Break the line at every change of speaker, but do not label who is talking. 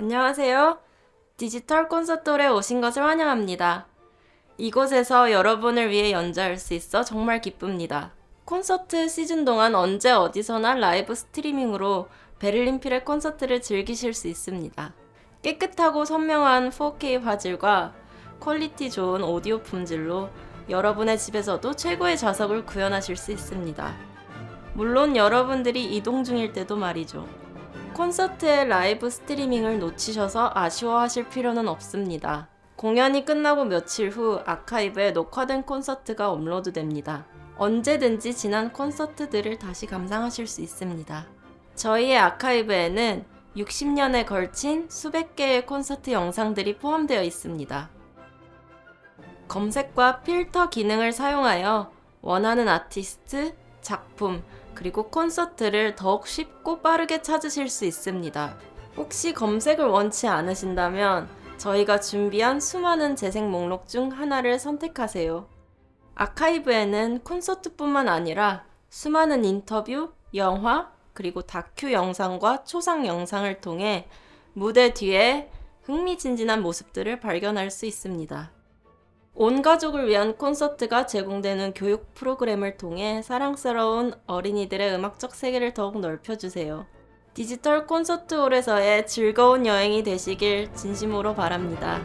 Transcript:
안녕하세요. 디지털 콘서트홀에 오신 것을 환영합니다. 이곳에서 여러분을 위해 연주할 수 있어 정말 기쁩니다. 콘서트 시즌 동안 언제 어디서나 라이브 스트리밍으로 베를린 필의 콘서트를 즐기실 수 있습니다. 깨끗하고 선명한 4K 화질과 퀄리티 좋은 오디오 품질로 여러분의 집에서도 최고의 좌석을 구현하실 수 있습니다. 물론 여러분들이 이동 중일 때도 말이죠. 콘서트의 라이브 스트리밍을 놓치셔서 아쉬워하실 필요는 없습니다. 공연이 끝나고 며칠 후 아카이브에 녹화된 콘서트가 업로드됩니다. 언제든지 지난 콘서트들을 다시 감상하실 수 있습니다. 저희의 아카이브에는 60년에 걸친 수백 개의 콘서트 영상들이 포함되어 있습니다. 검색과 필터 기능을 사용하여 원하는 아티스트, 작품, 그리고 콘서트를 더욱 쉽고 빠르게 찾으실 수 있습니다. 혹시 검색을 원치 않으신다면 저희가 준비한 수많은 재생 목록 중 하나를 선택하세요. 아카이브에는 콘서트뿐만 아니라 수많은 인터뷰, 영화, 그리고 다큐 영상과 초상 영상을 통해 무대 뒤에 흥미진진한 모습들을 발견할 수 있습니다. 온 가족을 위한 콘서트가 제공되는 교육 프로그램을 통해 사랑스러운 어린이들의 음악적 세계를 더욱 넓혀주세요. 디지털 콘서트홀에서의 즐거운 여행이 되시길 진심으로 바랍니다.